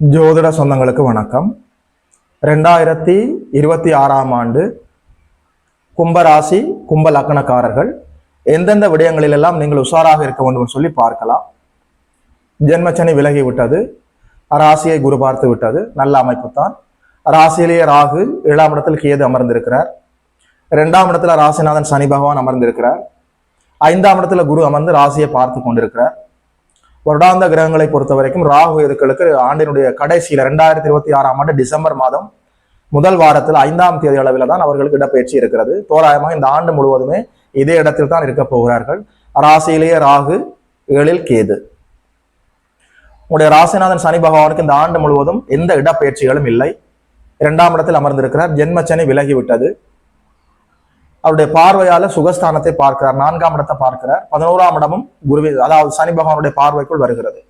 ஜோதிட சொந்தங்களுக்கு வணக்கம். ரெண்டாயிரத்தி இருபத்தி ஆறாம் ஆண்டு கும்பராசி கும்ப லக்கணக்காரர்கள் எந்தெந்த விடயங்களிலெல்லாம் நீங்கள் உஷாராக இருக்க வேண்டும் சொல்லி பார்க்கலாம். ஜென்மச்சனி விலகி விட்டது. ராசியை குரு பார்த்து விட்டது. நல்ல அமைப்பு தான். ராசியிலேயே ராகு ஏழாம் இடத்தில் கேது அமர்ந்திருக்கிறார். ரெண்டாம் இடத்துல ராசிநாதன் சனி பகவான் அமர்ந்திருக்கிறார். ஐந்தாம் இடத்துல குரு அமர்ந்து ராசியை பார்த்து கொண்டிருக்கிறார். வருடாந்த கிரகங்களை பொறுத்த வரைக்கும் ராகு எதுக்களுக்கு ஆண்டினுடைய கடைசியில் ரெண்டாயிரத்தி இருபத்தி ஆறாம் ஆண்டு டிசம்பர் மாதம் முதல் வாரத்தில் ஐந்தாம் தேதி அளவில் தான் அவர்களுக்கு இடப்பயிற்சி இருக்கிறது. தோராயமாக இந்த ஆண்டு முழுவதுமே இதே இடத்தில் தான் இருக்க போகிறார்கள். ராசியிலேயே ராகு ஏழில் கேது. உங்களுடைய ராசிநாதன் சனி பகவானுக்கு இந்த ஆண்டு முழுவதும் எந்த இடப்பெயர்ச்சிகளும் இல்லை. இரண்டாம் இடத்தில் அமர்ந்திருக்கிறார். ஜென்மச்சனி விலகிவிட்டது. அவருடைய பார்வையால சுகஸ்தானத்தை பார்க்கிறார். நான்காம் இடத்தை பார்க்கிறார். பதினோராம் இடமும் குருவி அதாவது சனி பகவானுடைய பார்வைக்குள் வருகிறது.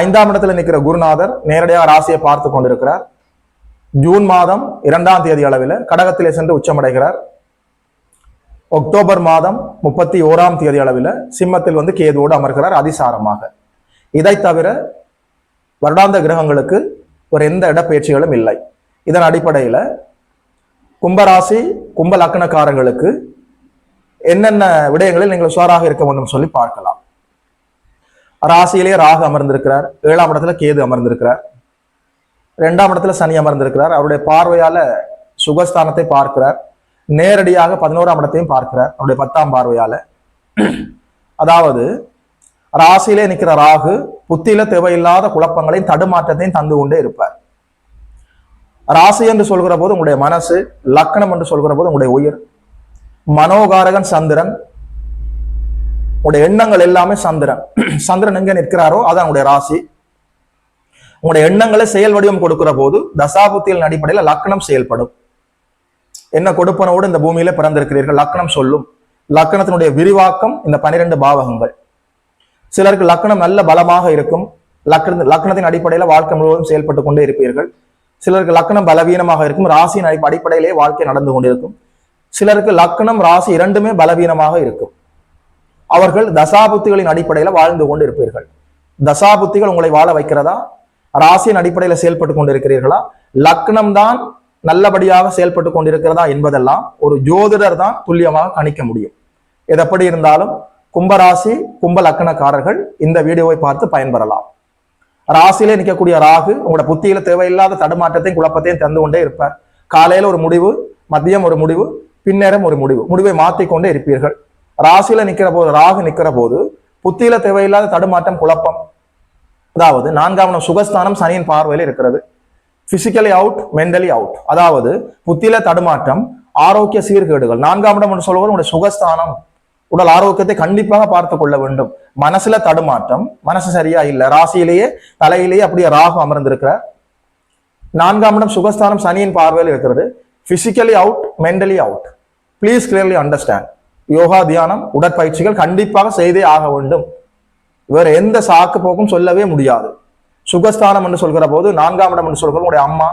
ஐந்தாம் இடத்துல நிற்கிற குருநாதர் நேரடியாக ராசியை பார்த்து கொண்டிருக்கிறார். ஜூன் மாதம் இரண்டாம் தேதி அளவில் கடகத்திலே சென்று உச்சமடைகிறார். அக்டோபர் மாதம் முப்பத்தி ஓராம் தேதி அளவில் சிம்மத்தில் வந்து கேதுவோடு அமர்கிறார் அதிசாரமாக. இதை தவிர வருடாந்த கிரகங்களுக்கு ஒரு எந்த இடப்பெயர்ச்சிகளும் இல்லை. இதன் அடிப்படையில் கும்பராசி கும்ப லக்கணக்காரர்களுக்கு என்னென்ன விடயங்களில் நீங்கள் சுவாராக இருக்க வேண்டும் சொல்லி பார்க்கலாம். ராசியிலேயே ராகு அமர்ந்திருக்கிறார். ஏழாம் இடத்துல கேது அமர்ந்திருக்கிறார். ரெண்டாம் இடத்துல சனி அமர்ந்திருக்கிறார். அவருடைய பார்வையால சுகஸ்தானத்தை பார்க்கிறார். நேரடியாக பதினோராம் இடத்தையும் பார்க்கிறார். அவருடைய பத்தாம் பார்வையால. அதாவது ராசியிலே நிற்கிற ராகு புத்தியில தேவையில்லாத குழப்பங்களையும் தடுமாற்றத்தையும் தந்து கொண்டே இருப்பார். ராசி என்று சொல்கிற போது உங்களுடைய மனசு லக்கணம் என்று சொல்கிற போது உங்களுடைய உயிர். மனோகாரகன் சந்திரன். உங்களுடைய எண்ணங்கள் எல்லாமே சந்திரன். சந்திரன் எங்க நிற்கிறாரோ அதான் உங்களுடைய ராசி. உங்களுடைய எண்ணங்களை செயல் வடிவம் கொடுக்கிற போது தசாபுத்தியின் அடிப்படையில் லக்கணம் செயல்படும். என்ன கொடுப்பனோடு இந்த பூமியில பிறந்திருக்கிறீர்கள் லக்கணம் சொல்லும். லக்கணத்தினுடைய விரிவாக்கம் இந்த பனிரெண்டு பாவகங்கள். சிலருக்கு லக்கணம் நல்ல பலமாக இருக்கும். லக்கண லக்கணத்தின் அடிப்படையில் வாழ்க்கை முழுவதும் செயல்பட்டு கொண்டே இருப்பீர்கள். சிலருக்கு லக்கணம் பலவீனமாக இருக்கும். ராசியின் அடிப்படையிலே வாழ்க்கை நடந்து கொண்டிருக்கும். சிலருக்கு லக்கணம் ராசி இரண்டுமே பலவீனமாக இருக்கும். அவர்கள் தசாபுத்திகளின் அடிப்படையில் வாழ்ந்து கொண்டு இருப்பீர்கள் தசாபுத்திகள் உங்களை வாழ வைக்கிறதா? ராசியின் அடிப்படையில் செயல்பட்டு கொண்டிருக்கிறீர்களா? லக்னம் தான் நல்லபடியாக செயல்பட்டு கொண்டிருக்கிறதா என்பதெல்லாம் ஒரு ஜோதிடர் தான் துல்லியமாக கணிக்க முடியும். எது எப்படி இருந்தாலும் கும்பராசி கும்ப லக்கணக்காரர்கள் இந்த வீடியோவை பார்த்து பயன்பெறலாம். ராசியிலே நிற்கக்கூடிய ராகு உங்களோட புத்தியில தேவையில்லாத தடுமாற்றத்தையும் குழப்பத்தையும் தந்து கொண்டே இருப்பார். காலையில ஒரு முடிவு மதியம் ஒரு முடிவு பின்னேரம் ஒரு முடிவு. முடிவை மாற்றிக்கொண்டே இருப்பீர்கள். ராசியில நிக்கிற போது ராகு நிக்கிற போது புத்தியில தேவையில்லாத தடுமாற்றம் குழப்பம். அதாவது நான்காம் சுகஸ்தானம் சனியின் பார்வையில் இருக்கிறது. பிசிக்கலி அவுட் மென்டலி அவுட் அதாவது புத்தியில தடுமாற்றம் ஆரோக்கிய சீர்கேடுகள். நான்காம் இடம் என்று சொல்வது உங்களுடைய சுகஸ்தானம் உடல் ஆரோக்கியத்தை கண்டிப்பாக பார்த்து கொள்ள வேண்டும். மனசுல தடுமாற்றம் மனசு சரியா இல்ல ராசியிலேயே தலையிலேயே அப்படியே ராகு அமர்ந்திருக்கிறார் நான்காம் இடம் சுகஸ்தானம் சனியின் பார்வையில் இருக்கிறது. Physically out mentally out please clearly understand yoga தியானம் உடற்பயிற்சிகள் கண்டிப்பாக செய்தே ஆக வேண்டும். வேற எந்த சாக்கு போக்கும் சொல்லவே முடியாது. சுகஸ்தானம் என்று சொல்கிற போது நான்காம் இடம் என்று சொல்கிற உங்களுடைய அம்மா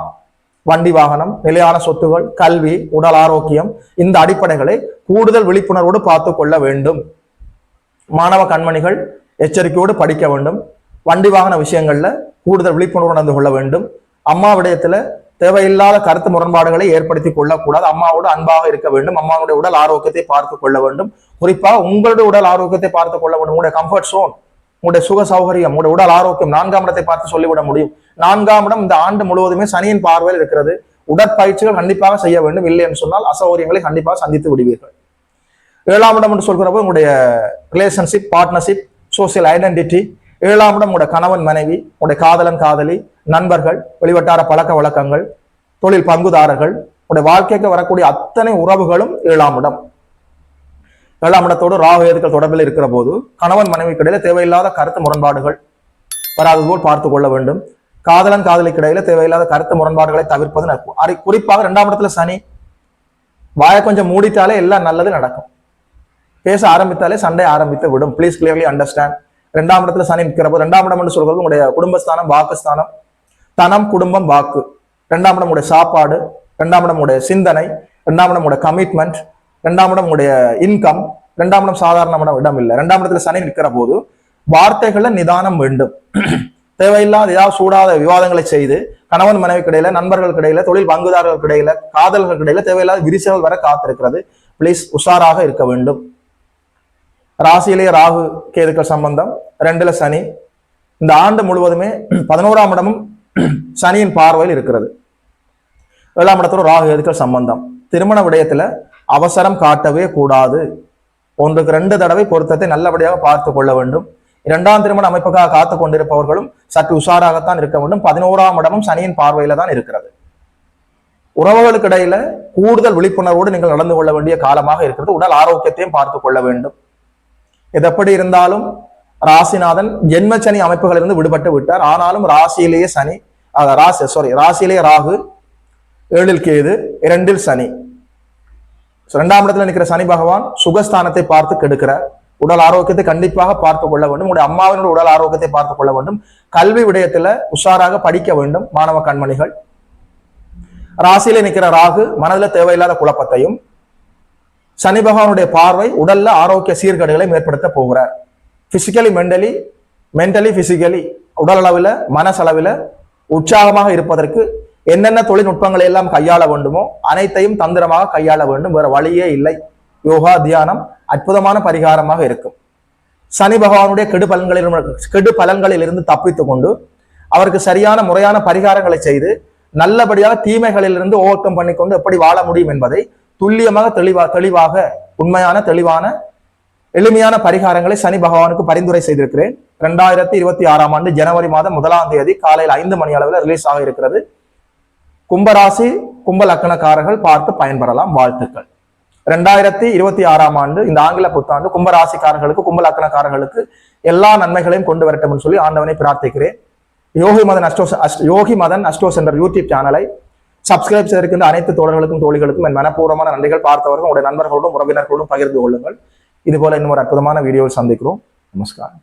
வண்டி வாகனம் நிலையான சொத்துகள் கல்வி உடல் ஆரோக்கியம் இந்த அடிப்படைகளை கூடுதல் விழிப்புணர்வோடு பார்த்து கொள்ள வேண்டும். மாணவ கண்மணிகள் எச்சரிக்கையோடு படிக்க வேண்டும். வண்டி வாகன விஷயங்கள்ல கூடுதல் விழிப்புணர்வு நடந்து கொள்ள வேண்டும். அம்மா விடயத்துல தேவையில்லாத கருத்து முரண்பாடுகளை ஏற்படுத்தி கொள்ளக்கூடாது. அம்மாவோடு அன்பாக இருக்க வேண்டும். அம்மாவுடைய உடல் ஆரோக்கியத்தை பார்த்து கொள்ள வேண்டும். குறிப்பாக உங்களுடைய உடல் ஆரோக்கியத்தை பார்த்து கொள்ள வேண்டும். உங்களுடைய கம்ஃபர்ட் சோன் உங்களுடைய சுக சௌகரியம் உங்களுடைய உடல் ஆரோக்கியம் நான்காம் இடத்தை பார்த்து சொல்லிவிட முடியும். நான்காம் இடம் இந்த ஆண்டு முழுவதுமே சனியின் பார்வையில் இருக்கிறது. உடற்பயிற்சிகள் கண்டிப்பாக செய்ய வேண்டும். இல்லை என்று சொன்னால் அசௌகரியங்களை கண்டிப்பாக சந்தித்து விடுவீர்கள். ஏழாம் இடம் என்று சொல்கிறப்போ உங்களுடைய ரிலேஷன்ஷிப் பார்ட்னர்ஷிப் சோசியல் ஐடென்டிட்டி ஏழாம் இடம் உங்களுடைய கணவன் மனைவி உங்களுடைய காதலன் காதலி நண்பர்கள் வெளிவட்டார பழக்க வழக்கங்கள் தொழில் பங்குதாரர்கள் உங்களுடைய வாழ்க்கைக்கு வரக்கூடிய அத்தனை உறவுகளும் ஏழாம் இடம். ஏழாம் இடத்தோடு ராகு ஏதுக்கள் தொடர்பில் இருக்கிற போது கணவன் மனைவிக்கு இடையில தேவையில்லாத கருத்து முரண்பாடுகள் வராது போல் பார்த்து கொள்ள வேண்டும். காதலன் காதலிக்கு இடையில தேவையில்லாத கருத்து முரண்பாடுகளை தவிர்ப்பது நடக்கும் அறி- குறிப்பாக இரண்டாம் இடத்துல சனி வாயை கொஞ்சம் மூடிட்டாலே எல்லாம் நல்லது நடக்கும். பேச ஆரம்பித்தாலே சண்டை ஆரம்பித்து விடும். ப்ளீஸ் கிளியர்லி அண்டர்ஸ்டாண்ட் ரெண்டாம் இடத்துல சனி நிற்கிற போது ரெண்டாம் இடம் என்று சொல்கிறது உங்களுடைய குடும்பஸ்தானம் வாக்குஸ்தானம். தனம் குடும்பம் வாக்கு. ரெண்டாம் இடம் உடைய சாப்பாடு. ரெண்டாம் இடம் உடைய சிந்தனை. ரெண்டாம் இடம் உடைய கமிட்மெண்ட் ரெண்டாம் இடம் உடைய இன்கம் ரெண்டாம் இடம் சாதாரண இடம் இடம் இல்லை. ரெண்டாம் இடத்துல சனி நிற்கிற போது வார்த்தைகள்ல நிதானம் வேண்டும். தேவையில்லாத ஏதாவது சூடாத விவாதங்களை செய்து கணவன் மனைவிக்கு இடையில நண்பர்களுக்கு இடையில தொழில் பங்குதாரர்களுக்கு இடையில காதல்களுக்கு இடையில தேவையில்லாத விரிசல்கள் வர காத்திருக்கிறது. ப்ளீஸ் உஷாராக இருக்க வேண்டும். ராசியிலே ராகு கேதுக்கள் சம்பந்தம் ரெண்டுல சனி. இந்த ஆண்டு முழுவதுமே பதினோராம் இடமும் சனியின் பார்வையில் இருக்கிறது. ஏழாம் இடத்துல ராகு கேதுக்கள் சம்பந்தம். திருமண விடயத்துல அவசரம் காட்டவே கூடாது. ஒன்றுக்கு ரெண்டு தடவை பொருத்தத்தை நல்லபடியாக பார்த்து கொள்ள வேண்டும். இரண்டாம் திருமண அமைப்புக்காக காத்து கொண்டிருப்பவர்களும் சற்று உஷாராகத்தான் இருக்க வேண்டும். பதினோராம் இடமும் சனியின் பார்வையில தான் இருக்கிறது. உறவுகளுக்கு இடையில கூடுதல் விழிப்புணர்வோடு நீங்கள் நடந்து கொள்ள வேண்டிய காலமாக இருக்கிறது. உடல் ஆரோக்கியத்தையும் பார்த்து கொள்ள வேண்டும். இது எப்படி இருந்தாலும் ராசிநாதன் ஜென்ம சனி அமைப்புகளிலிருந்து விடுபட்டு விட்டார். ஆனாலும் ராசியிலேயே சனி ராசி சாரி ராசியிலேயே ராகு ஏழில் கேது இரண்டில் சனி. இரண்டாம் இடத்துல நிற்கிற சனி பகவான் சுகஸ்தானத்தை பார்த்து கெடுக்கிறார். உடல் ஆரோக்கியத்தை கண்டிப்பாக பார்த்து கொள்ள வேண்டும். உங்களுடைய அம்மாவினுடைய உடல் ஆரோக்கியத்தை பார்த்து கொள்ள வேண்டும். கல்வி விடயத்துல உஷாராக படிக்க வேண்டும் மாணவ கண்மணிகள். ராசியில நிற்கிற ராகு மனதில் தேவையில்லாத குழப்பத்தையும் சனி பகவானுடைய பார்வை உடல்ல ஆரோக்கிய சீர்கேடுகளை ஏற்படுத்த போகிறார். பிசிக்கலி மென்டலி மென்டலி பிசிக்கலி உடல் அளவில் மனசளவில் உற்சாகமாக இருப்பதற்கு என்னென்ன தொழில்நுட்பங்களை எல்லாம் கையாள வேண்டுமோ அனைத்தையும் தந்திரமாக கையாள வேண்டும். வேற வழியே இல்லை. யோகா தியானம் அற்புதமான பரிகாரமாக இருக்கும். சனி பகவானுடைய கெடு பலன்களில் கெடு பலன்களிலிருந்து தப்பித்து கொண்டு அவருக்கு சரியான முறையான பரிகாரங்களை செய்து நல்லபடியாக தீமைகளிலிருந்து ஓவர் கம் பண்ணிக்கொண்டு எப்படி வாழ முடியும் என்பதை துல்லியமாக தெளிவா தெளிவாக உண்மையான தெளிவான எளிமையான பரிகாரங்களை சனி பகவானுக்கு பரிந்துரை செய்திருக்கிறேன். ரெண்டாயிரத்தி இருபத்தி ஆறாம் ஆண்டு ஜனவரி மாதம் முதலாம் தேதி காலையில் ஐந்து மணி அளவில் ரிலீஸ் ஆக இருக்கிறது. கும்பராசி கும்ப லக்கணக்காரர்கள் பார்த்து பயன்பெறலாம். வாழ்த்துக்கள். ரெண்டாயிரத்தி இருபத்தி ஆறாம் ஆண்டு இந்த ஆங்கில புத்தாண்டு கும்பராசிக்காரர்களுக்கு கும்பலக்கணக்காரர்களுக்கு எல்லா நன்மைகளையும் கொண்டு வரட்டும் சொல்லி ஆண்டவனை பிரார்த்திக்கிறேன். யோகி மதன் அஸ்டோ யோகி மதன் அஸ்டோ என்ற யூடியூப் சேனலை சப்ஸ்கிரைப் செய்திருக்கின்ற அனைத்து தோழர்களுக்கும் தோழிகளுக்கும் என் மனப்பூர்வமான நன்றிகள் பார்த்தவர்கள் உங்களுடைய நண்பர்களோடும் உறவினர்களோடும் பகிர்ந்து கொள்ளுங்கள். இதுபோல இன்னும் ஒரு அற்புதமான வீடியோவில் சந்திக்கிறோம். நமஸ்காரம்.